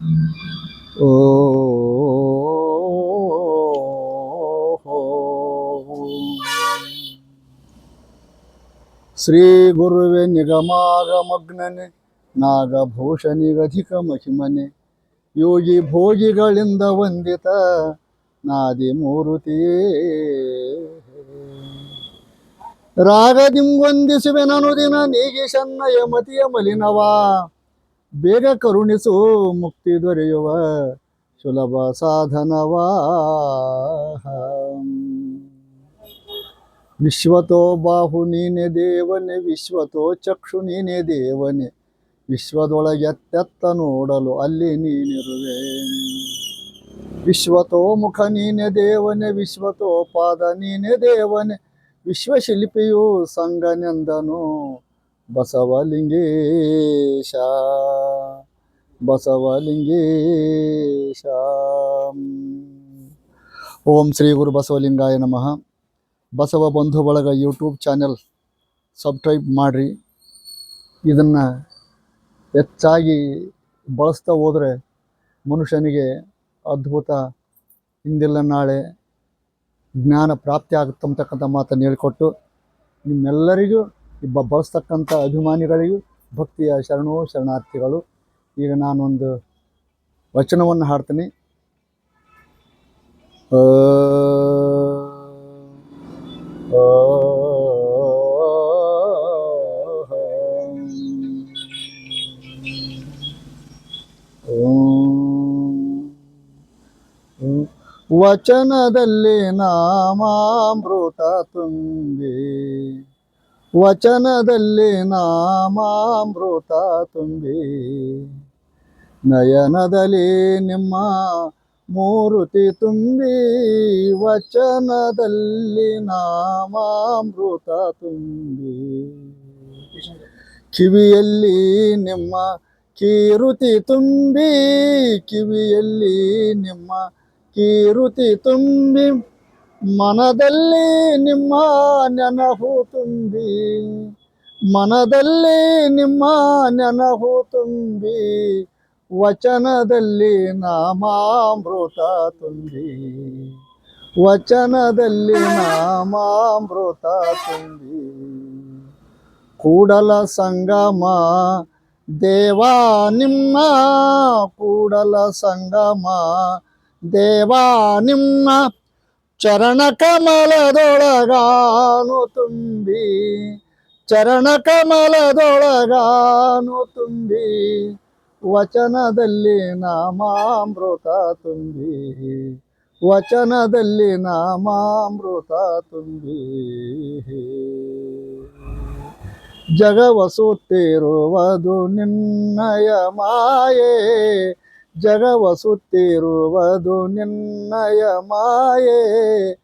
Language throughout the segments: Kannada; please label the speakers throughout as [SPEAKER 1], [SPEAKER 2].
[SPEAKER 1] ಓ, ಶ್ರೀ ಗುರುವೆ ನಿಗಮಾಗಮಗ್ನನೆ, ನಾಗಭೂಷಣಿಗಧಿಕ ಮಹಿಮನೆ, ಯೋಗಿ ಭೋಗಿಗಳಿಂದ ವಂದಿತ ನಾದಿ ಮೂರುತಿ. ರಾಗದಿಂ ವಂದಿಸುವೆ ನಾನು ದಿನ ನೀಗಿ ಶನ್ನಯ ಮತಿಯ ಮಲಿನವಾ ಬೇಗ ಕರುಣಿಸು ಮುಕ್ತಿ ದೊರೆಯುವ ಸುಲಭ ಸಾಧನವಾ. ವಿಶ್ವತೋ ಬಾಹು ನೀನೆ ದೇವನೆ, ವಿಶ್ವತೋ ಚಕ್ಷು ನೀನೆ ದೇವನೆ ವಿಶ್ವದೊಳಗೆತ್ತೆತ್ತ ನೋಡಲು ಅಲ್ಲಿ ನೀನಿರುವೆ. ವಿಶ್ವತೋ ಮುಖ ನೀನೆ ದೇವನೆ, ವಿಶ್ವತೋ ಪಾದ ನೀನೆ ದೇವನೆ, ವಿಶ್ವಶಿಲ್ಪಿಯು ಸಂಗನೆಂದನು ಬಸವಲಿಂಗೇಶ. ಬಸವಲಿಂಗೇಶ. ಓಂ ಶ್ರೀ ಗುರು ಬಸವಲಿಂಗಾಯ ನಮಃ. ಬಸವ ಬಂಧು ಬಳಗ ಯೂಟ್ಯೂಬ್ ಚಾನೆಲ್ ಸಬ್ಸ್ಕ್ರೈಬ್ ಮಾಡಿರಿ. ಇದನ್ನು ಹೆಚ್ಚಾಗಿ ಬಳಸ್ತಾ ಹೋದರೆ ಮನುಷ್ಯನಿಗೆ ಅದ್ಭುತ. ಹಿಂದಿಲ್ಲ ನಾಳೆ ಜ್ಞಾನ ಪ್ರಾಪ್ತಿ ಆಗುತ್ತಂತಕ್ಕಂಥ ಮಾತನ್ನು ಹೇಳಿಕೊಟ್ಟು ನಿಮ್ಮೆಲ್ಲರಿಗೂ ಇಬ್ಬ ಬಳಸ್ತಕ್ಕಂಥ ಅಭಿಮಾನಿಗಳಿಗೂ ಭಕ್ತಿಯ ಶರಣು ಶರಣಾರ್ಥಿಗಳು ಈಗ ನಾನೊಂದು ವಚನವನ್ನು ಹಾಡ್ತೀನಿ. ವಚನದಲ್ಲಿ ನಾಮಾಮೃತ ತುಂಬಿ ವಚನದಲ್ಲಿ ನಾಮಾಮೃತ ತುಂಬಿ, ನಯನದಲ್ಲಿ ನಿಮ್ಮ ಮೂರುತಿ ತುಂಬಿ, ವಚನದಲ್ಲಿ ನಾಮಾಮೃತ ತುಂಬಿ. ಕಿವಿಯಲ್ಲಿ ನಿಮ್ಮ ಕೀರುತಿ ತುಂಬಿ, ಕಿವಿಯಲ್ಲಿ ನಿಮ್ಮ ಕೀರುತಿ ತುಂಬಿ ಮನದಲ್ಲಿ ನಿಮ್ಮ ನೆನಹು ತುಂಬಿ ಮನದಲ್ಲಿ ನಿಮ್ಮ ನೆನಹು ತುಂಬಿ ವಚನದಲ್ಲಿ ನಾಮಾಮೃತ ತುಂಬಿ ವಚನದಲ್ಲಿ ನಾಮಾಮೃತ ತುಂಬಿ ಕೂಡಲ ಸಂಗಮ ದೇವಾ ನಿಮ್ಮ ಕೂಡಲ ಸಂಗಮ ದೇವಾ ನಿಮ್ಮ ಚರಣ ಕಮಲದೊಳಗಾನು ತುಂಬಿ, ಚರಣ ಕಮಲದೊಳಗಾನು ತುಂಬಿ, ವಚನದಲ್ಲಿ ನಾಮಾಮೃತ ತುಂಬಿ, ವಚನದಲ್ಲಿ ನಾಮಾಮೃತ ತುಂಬಿ. ಜಗವಸುತ್ತಿರುವುದು ನಿನ್ನಯ ಮಾಯೆ ಜಗವಸುತ್ತಿರುವುದು ನಿನ್ನಯ ಮಾಯೆ.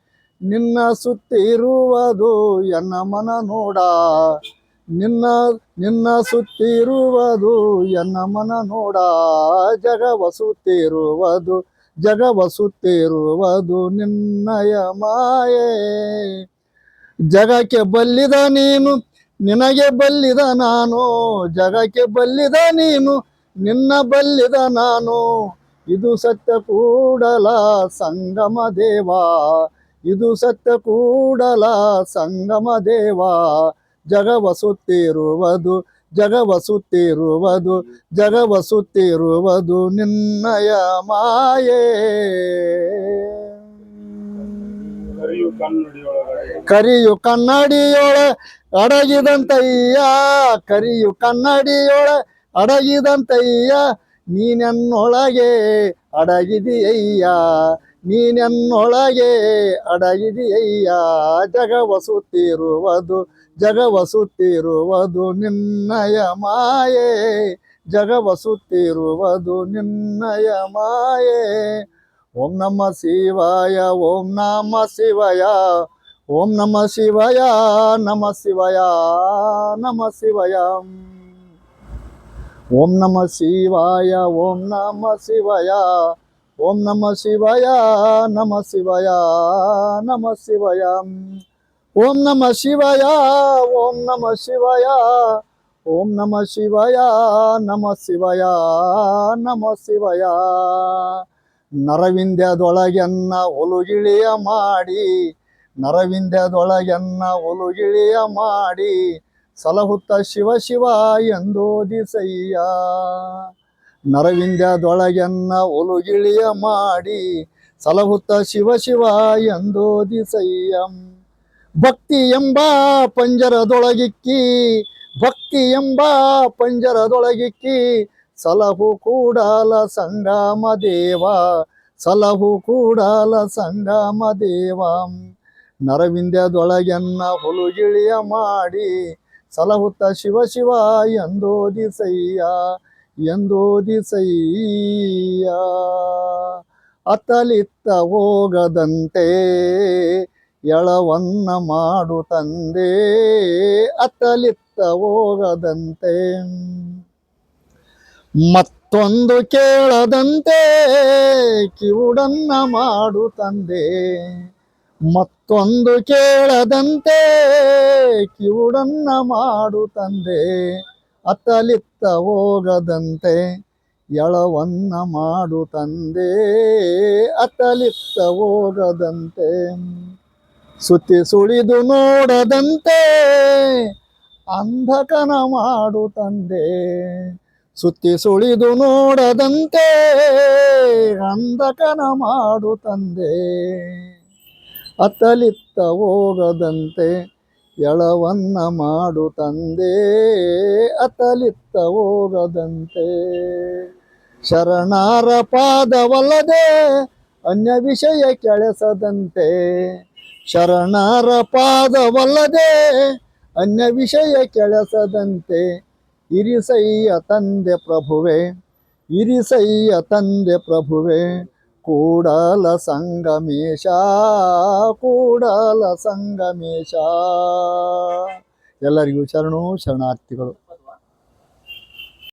[SPEAKER 1] ನಿನ್ನ ಸುತ್ತಿರುವುದು ಎನ್ನ ಮನ ನೋಡ. ನಿನ್ನ ನಿನ್ನ ಸುತ್ತಿರುವುದು ಎನ್ನ ಮನ ನೋಡ. ಜಗವಸುತ್ತಿರುವುದು ಜಗವಸುತ್ತಿರುವುದು ನಿನ್ನಯ ಮಾಯೆ. ಜಗಕ್ಕೆ ಬಲ್ಲಿದ ನೀನು, ನಿನಗೆ ಬಲ್ಲಿದ ನಾನು. ಜಗಕ್ಕೆ ಬಲ್ಲಿದ ನೀನು ನಿನ್ನ ಬಲ್ಲಿದ ನಾನು. ಇದು ಸತ್ಯ ಕೂಡಲ ಸಂಗಮ ದೇವ. ಇದು ಸತ್ಯ ಕೂಡಲ ಸಂಗಮ ದೇವ. ಜಗವಸುತ್ತಿರುವುದು ಜಗವಸುತ್ತಿರುವುದು ಜಗವಸುತ್ತಿರುವುದು ನಿನ್ನಯ ಮಾಯೇ.
[SPEAKER 2] ಕರಿಯು
[SPEAKER 1] ಕನ್ನಡಿಯೊಳ ಅಡಗಿದಂತಯ್ಯ. ಕರಿಯು ಕನ್ನಡಿಯೊಳ ಅಡಗಿದಂತಯ್ಯ, ನೀನೆನ್ನೊಳಗೆ ಅಡಗಿದೆಯಯ್ಯ ನೀನೆನ್ನೊಳಗೆ ಅಡಗಿದೆಯಯ್ಯ, ಜಗವಸುತ್ತಿರುವುದು ಜಗವಸುತ್ತಿರುವುದು ನಿನ್ನಯ ಮಾಯೆ, ಜಗವಸುತ್ತಿರುವುದು ನಿನ್ನಯ ಮಾಯೆ. ಓಂ ನಮ ಶಿವಾಯ, ಓಂ ನಮ ಶಿವಯ, ಓಂ ನಮ ಶಿವಯ ನಮ ಶಿವಯ, ನಮ ಶಿವಾಯ. ಓಂ ನಮ ಶಿವಾಯ, ಓಂ ನಮ ಶಿವಾಯ, ಓಂ ನಮ ಶಿವಾಯ ನಮ ಶಿವಾಯ ನಮ ಶಿವಾಯ. ಓಂ ನಮ ಶಿವಾಯ, ಓಂ ನಮ ಶಿವಾಯ, ಓಂ ನಮ ಶಿವಯ ನಮ ಶಿವಯ ನಮ ಶಿವಯ. ನರವಿಂದ್ಯದೊಳಗೆನ್ನ ಒಲುಗಿಳಿಯ ಮಾಡಿ, ನರವಿಂದ್ಯದೊಳಗೆನ್ನ ಒಲುಗಿಳಿಯ ಮಾಡಿ ಸಲಹುತ್ತ ಶಿವ ಶಿವ ಎಂದೋದಿಸಯ್ಯ ನರವಿಂದ್ಯದೊಳಗೆನ್ನ ಒಲುಗಿಳಿಯ ಮಾಡಿ ಸಲಹುತ್ತ ಶಿವ ಶಿವ ಎಂದೋದಿಸಯ್ಯಂ ಭಕ್ತಿ ಎಂಬ ಪಂಜರದೊಳಗಿಕ್ಕಿ, ಭಕ್ತಿ ಎಂಬ ಪಂಜರದೊಳಗಿಕ್ಕಿ, ಸಲಹು ಕೂಡಲ ಸಂಗಮ ದೇವ, ಸಲಹು ಕೂಡಲ ಸಂಗಮ ದೇವ. ನರವಿಂದ್ಯದೊಳಗೆನ್ನ ಹುಲುಗಿಳಿಯ ಮಾಡಿ ಸಲಹುತ್ತ ಶಿವ ಶಿವ ಎಂದೋದಿಸಯ್ಯ ಎಂದೋದಿಸಯ್ಯ ಅತಲಿತ್ತ ಹೋಗದಂತೆ ಎಳವನ್ನ ಮಾಡು ತಂದೆ, ಅತಲಿತ್ತ ಹೋಗದಂತೆ. ಮತ್ತೊಂದು ಕೇಳದಂತೆ ಕಿವುಡನ್ನ ಮಾಡು ತಂದೆ. ಮತ್ತೊಂದು ಕೇಳದಂತೆ ಕಿವುಡನ್ನ ಮಾಡು ತಂದೆ. ಅತ್ತಲಿತ್ತ ಹೋಗದಂತೆ ಎಳವನ್ನ ಮಾಡು ತಂದೆ. ಅತ್ತಲಿತ್ತ ಹೋಗದಂತೆ ಸುತ್ತಿ ಸುಳಿದು ನೋಡದಂತೆ ಅಂಧಕನ ಮಾಡು ತಂದೆ. ಸುತ್ತಿ ಸುಳಿದು ನೋಡದಂತೆ ಅಂಧಕನ ಮಾಡು ತಂದೆ. ಅತ್ತಲಿತ್ತ ಹೋಗದಂತೆ ಎಳವನ್ನ ಮಾಡು ತಂದೆ. ಅತಲಿತ್ತ ಹೋಗದಂತೆ ಶರಣಾರ ಪಾದವಲ್ಲದೆ ಅನ್ಯ ವಿಷಯ ಕೆಳಸದಂತೆ. ಶರಣಾರ ಪಾದವಲ್ಲದೆ ಅನ್ಯ ವಿಷಯ ಕೆಳಸದಂತೆ. ಇರಿಸಯ್ಯ ತಂದೆ ಪ್ರಭುವೆ, ಇರಿಸಯ್ಯ ತಂದೆ ಪ್ರಭುವೆ ಕೂಡಲ ಸಂಗಮೇಶ ಕೂಡಲ ಸಂಗಮೇಶ. ಎಲ್ಲರಿಗೂ ಶರಣು ಶರಣಾರ್ಥಿಗಳು.